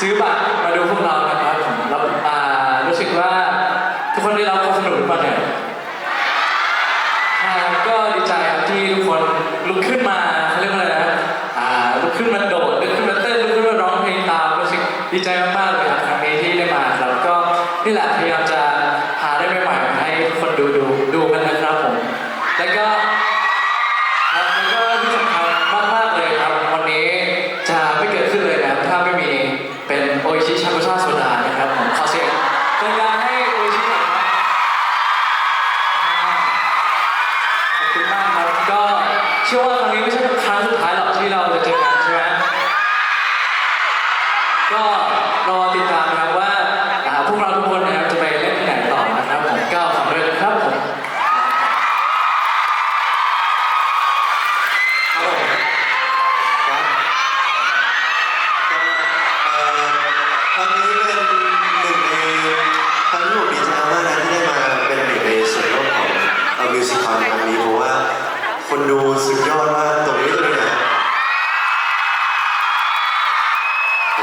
ซื้อบัตรมาดูพวกเรานะครับผมแล้วอ่ารู้สึกว่าทุกคนได้รับความสนุกมาเนี่ยอ่าก็ดีใจครับที่ทุกคนลุกขึ้นมาเขาเรียกว่าอะไรนะอ่าลุกขึ้นมาโดดลุกขึ้นมาเต้นลุกขึ้นมาร้องเพลงตามรู้สึกดีใจมากๆเลยครับ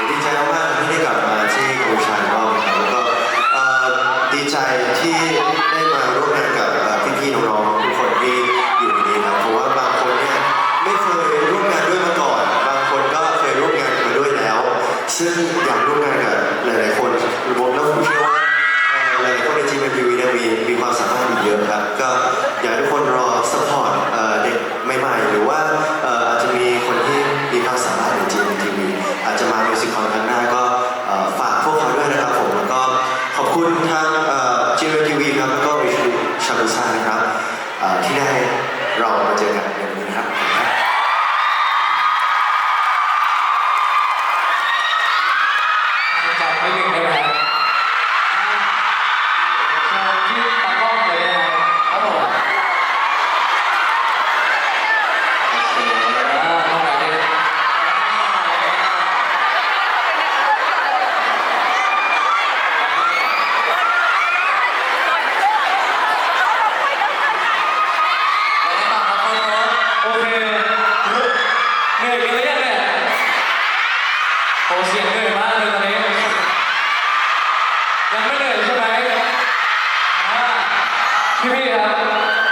ดีใจมากที่ได้กลับมาที่บูชาอีกรอบนะครับแล้วก็เอ่อดีใจที่ได้มาร่วมงานกับเอ่อพี่ๆน้องๆทุกคนที่อยู่ในนี้ครับเพราะว่าบางคนเนี่ยไม่เคยร่วมงานด้วยมาก่อน บางคนก็เคยร่วมงานมาด้วยแล้ว ซึ่งอยากร่วมงานกับหลายๆคนผมแล้วผมเชื่อว่าเอ่อหลายๆคนในจีเอ็มทีวีเนี่ยมีมีความ โอเคเหนื่อยกันหรือยังเนี่ยโอเสียงเหนื่อยมากเลยตอนนี้ ยังไม่เหนื่อยใช่ไหมพี่พี่ครับ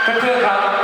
เพื่อนๆครับ